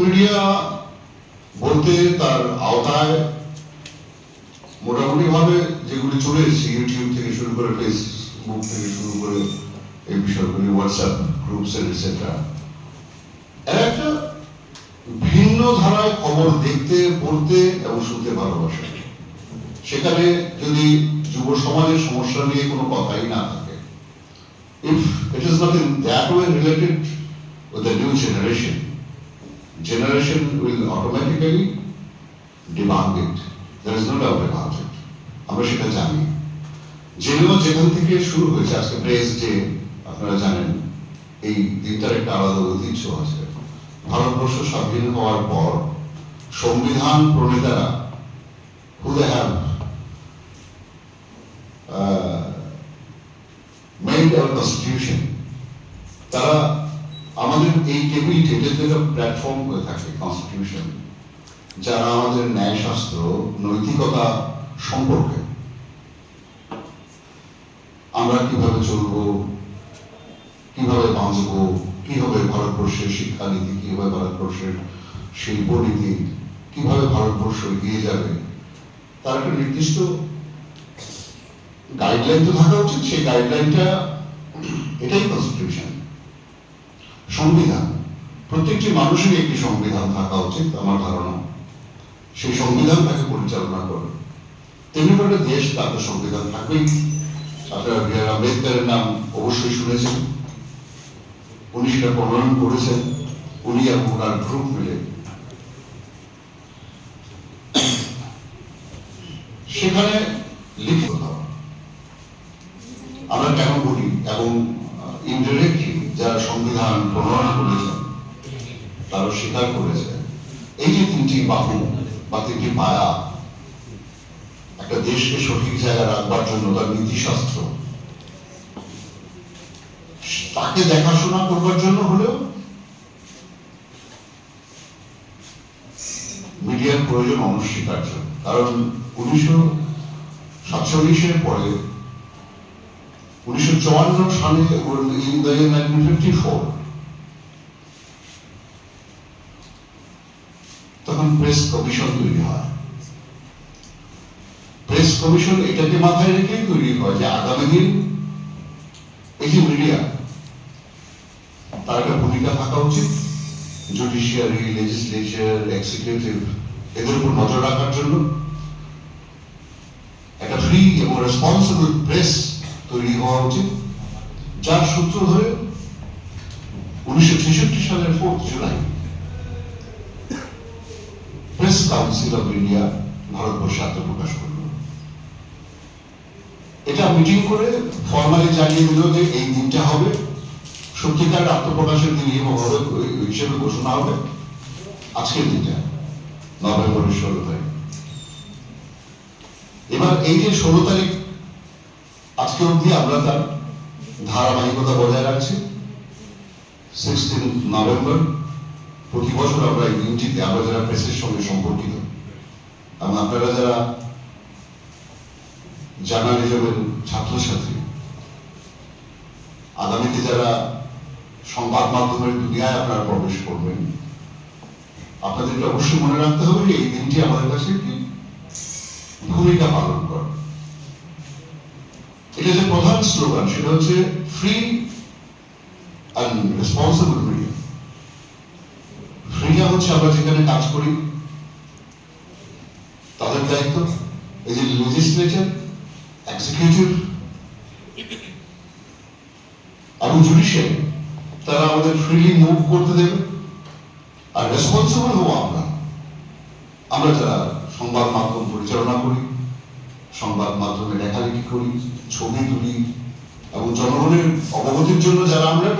Media বলতে তার আওতায় মোটামুটি ভাবে যেগুলি চলে এসেছে ইউটিউব থেকে শুরু করে ফেসবুক থেকে শুরু করে এই বিষয়গুলি হোয়াটসঅ্যাপ গ্রুপস এটসেট্রা একটা ভিন্ন ধারায় খবর দেখতে, পড়তে এবং শুনতে ভালোবাসে। সেখানে যদি যুব সমাজের সমস্যা নিয়ে কোনো কথাই না থাকে। If it is not that way related related the new new generation will automatically debunk it there is no doubt about it আমরা সেটা জানি জেনেও যেখান থেকে শুরু হয়েছে আজকে প্রেস ডে আপনারা জানেন এই দিনটার একটা আলাদা ঐতিহ্য আছে ভারতবর্ষ স্বাধীন হওয়ার পর সংবিধান প্রণেতারা they have uh, made our constitution তারা আমাদের এই তো একটা প্ল্যাটফর্ম হয়ে থাকে কনস্টিটিউশন যারা আমাদের ন্যায়শাস্ত্র, নৈতিকতা সম্পর্কে। আমরা কীভাবে চলবো, কীভাবে বাঁচবো কি হবে ভারতবর্ষের শিক্ষানীতি কি হবে ভারতবর্ষের শিল্পনীতি, কীভাবে ভারতবর্ষ এগিয়ে যাবে, তার একটা নির্দিষ্ট গাইডলাইন তো থাকা উচিত। সেই গাইডলাইনটা এটাই কনস্টিটিউশন সংবিধান। প্রত্যেকটি মানুষেরই একটি সংবিধান থাকা উচিত, আমার ধারণা। সেই সংবিধান তাকে পরিচালনা করে তেমনি করে দেশ তাদের সংবিধান থাকবেই। আপনারা বি আর আম্বেদকরের নাম অবশ্যই শুনেছেন উনি সেটা প্রণয়ন করেছেন। উনি এবং ওনার গ্রুপ মিলে। সেখানে লিখিত আমরা কেন বলি? এবং যারা সংবিধান প্রণয়ন করেছেন তারা স্বীকার করেছে। এই যে তিনটি বাহু বা তিনটি পায়া একটা দেশকে সঠিক জায়গায় রাখবার জন্য তার নীতিশাস্ত্র, তাকে দেখাশোনা করবার জন্য হলেও মিডিয়ার প্রয়োজন অনস্বীকার্য। কারণ উনিশশো সাতচল্লিশের পরে এটাকে মাথায় রেখেই তৈরি হয় যে আগামী দিন এই যে মিডিয়া তার একটা ভূমিকা থাকা উচিত। জুডিশিয়ারি লেজিসলেচার এক্সিকিউটিভ এদের উপর নজর রাখার জন্য। একটা ফ্রি এবং রেসপন্সিবল প্রেস তৈরি হওয়া উচিত। যার সূত্র ধরে উনিশশো ছেষট্টি সালের fourth July press council of India ভারতবর্ষে আত্মপ্রকাশ করল। এটা মিটিং করে ফর্মালি জানিয়ে দিল যে এই দিনটা হবে। সত্যিকার আত্মপ্রকাশের দিন হিসেবে ঘোষণা হবে। আজকের দিনটা, নভেম্বরের ষোলো তারিখ। এবার এই যে ষোলো তারিখ অবধি আমরা তার ধারাবাহিকতা বজায় রাখছি। সিক্সটিন নভেম্বর প্রতি বছর আমরা এই আমরা যারা প্রেসের সঙ্গে সম্পর্কিত, এবং আপনারা যারা জার্নালিজমের ছাত্রছাত্রী, আগামীতে যারা সংবাদ মাধ্যমের দুনিয়ায় আপনারা প্রবেশ করবেন, আপনাদেরকে অবশ্যই মনে রাখতে হবে যে এই দিনটি আমাদের কাছে ভূমিকা পালন করে। এটা যে প্রধান স্লোগান সেটা হচ্ছে free and responsible media freedom হচ্ছে আমরা যেখানে কাজ করি, তাদের দায়িত্ব, এই যে লেজিসলেচার এক্সিকিউটিভ এবং জুডিশিয়ারি তারা আমাদের ফ্রিলি মুভ করতে দেবে। আর রেসপন্সিবল হব আমরা। আমরা যারা সংবাদ মাধ্যম পরিচালনা করি সংবাদ মাধ্যমে লেখালেখি করি ছবি তুলি এবং জনগণের অবগতির জন্য যারা আমরা